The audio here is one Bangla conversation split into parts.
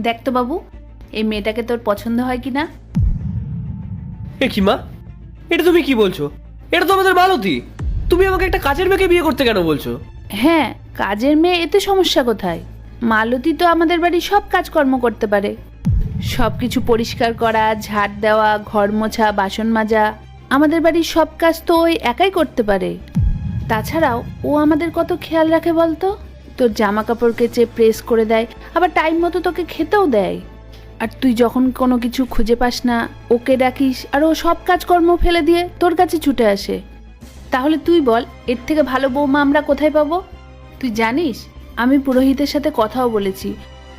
দেখ তো বাবু এই মেয়েটাকে তোর পছন্দ হয় কি না এ কি মা? এটা তুমি কি বলছো? এটা তো আমাদের মালতী। তুমি আমাকে একটা কাজের মেয়েকে বিয়ে করতে কেন বলছো? হ্যাঁ কাজের মেয়ে এতে সমস্যা কোথায়? মালতী তো আমাদের বাড়ি সব কাজকর্ম করতে পারে। সব কিছু পরিষ্কার করা ঝাড় দেওয়া ঘর মোছা বাসন মাজা আমাদের বাড়ির সব কাজ তো ওই একাই করতে পারে। তাছাড়াও ও আমাদের কত খেয়াল রাখে বলতো? তোর জামা কাপড় কেচে প্রেস করে দেয়, আবার টাইম মতো তোকে খেতেও দেয়। আর তুই যখন কোনো কিছু খুঁজে পাস না, ওকে ডাকিস, আর ও সব কাজকর্ম ফেলে দিয়ে তোর কাছে ছুটে আসে। তাহলে তুই বল, এর থেকে ভালো বৌমা আমরা কোথায় পাবো? তুই জানিস, আমি পুরোহিতের সাথে কথাও বলেছি।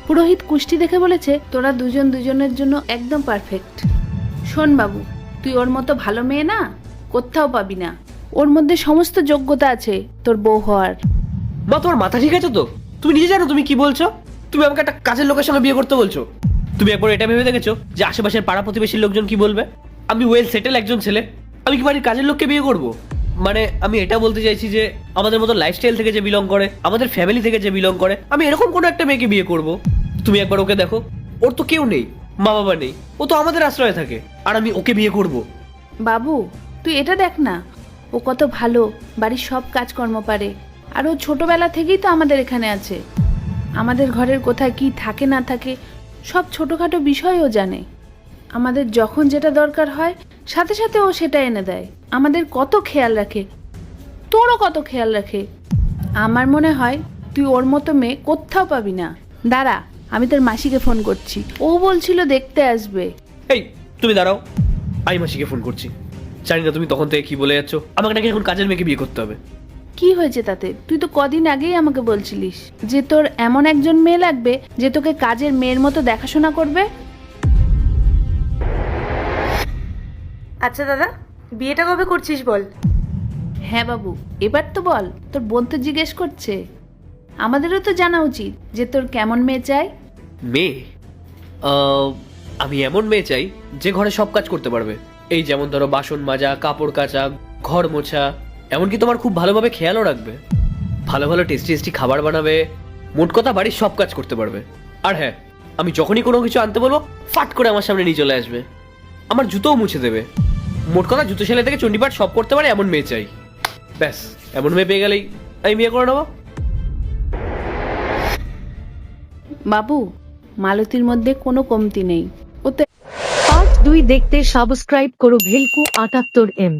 পুরোহিত কুষ্টি দেখে বলেছে, তোরা দুজন দুজনের জন্য একদম পারফেক্ট শোন বাবু, তুই ওর মতো ভালো মেয়ে না, কোথাও পাবি না। ওর মধ্যে সমস্ত যোগ্যতা আছে, তোর বউ হওয়ার। মা তোমার মাথা ঠিক আছে তো? তুমি নিজে জানো তুমি কি বলছো? তুমি আমাকে একটা কাজের লোকের সঙ্গে বিয়ে করতে বলছো। তুমি একবার এটা ভেবে দেখেছ যে আশেপাশের পাড়া প্রতিবেশীর লোকজন কি বলবে? আমি ওয়েল সেটেল একজন ছেলে। আমি কি বাড়ির কাজের লোককে বিয়ে করব? মানে আমি এটা বলতে চাইছি যে আমাদের মতো লাইফস্টাইল থেকে যে বিলং করে, আমাদের ফ্যামিলি থেকে যে বিলং করে, আমি এরকম কোনো একটা মেয়েকে বিয়ে করব? তুমি একবার ওকে দেখো। ওর তো কেউ নেই মা বাবা নেই। ও তো আমাদের আশ্রয়ে থাকে, আর আমি ওকে বিয়ে করব। বাবু, তুই এটা দেখ না। ও কত ভালো, বাড়ির সব কাজকর্ম পারে। আর ও ছোটবেলা থেকেই তো আমাদের এখানে আছে। আমাদের ঘরের কোথায় কি থাকে না থাকে, সব ছোটোখাটো বিষয়ও জানে। আমাদের যখন যেটা দরকার হয়, সাথে সাথে ও সেটা এনে দেয়। আমাদের কত খেয়াল রাখে, তোরও কত খেয়াল রাখে। আমার মনে হয়, তুই ওর মতো মেয়ে কোথাও পাবি না। দাঁড়া, আমি তোর মাসিকে ফোন করছি। ও বলছিল দেখতে আসবে। এই, তুমি দাঁড়াও। আমি মাসিকে ফোন করছি। জানি না তুমি তখন থেকে কি বলে যাচ্ছ। আমাকে নাকি এখন কাজের মেয়েকে বিয়ে করতে হবে। কি হয়েছে তাতে? তুই তো কদিন আগেই আমাকে বলছিলিস যে তোর এমন একজন মেয়ে লাগবে যে তোকে কাজের মেয়ের মতো দেখাশোনা করবে? আচ্ছা দাদা বিয়েটা কবে করছিস বল? হ্যাঁ বাবু এবার তো বল তোর বোন তো জিজ্ঞেস করছে। আমাদেরও তো জানা উচিত যে তোর কেমন মেয়ে চাই। মেয়ে? আহ, আমি এমন মেয়ে চাই যে ঘরে সব কাজ করতে পারবে। এই যেমন ধরো বাসন মাজা কাপড় কাচা ঘর মোছা এমনকি তোমার খুব ভালোভাবে খেয়ালও রাখবে। ভালো ভালো টেস্টি টেস্টি খাবার বানাবে, মোট কথা বাড়ির সব কাজ করতে পারবে। আর হ্যাঁ আমি যখনই কোনো কিছু আনতে বলব, ফাট করে আমার সামনে নিয়ে চলে আসবে। আমার জুতোও মুছে দেবে। মোট কথা জুতো সেলাই থেকে চণ্ডীপাঠ সব করতে পারে এমন মেয়ে চাই। ব্যাস, এমন মেয়ে পেয়ে গেলেই আমি বিয়ে করে নেব। বাবু, মালতীর মধ্যে কোনো কমতি নেই। ওতে পার্ট দুই দেখতে সাবস্ক্রাইব করো ভেলকু আটাত্তর এম।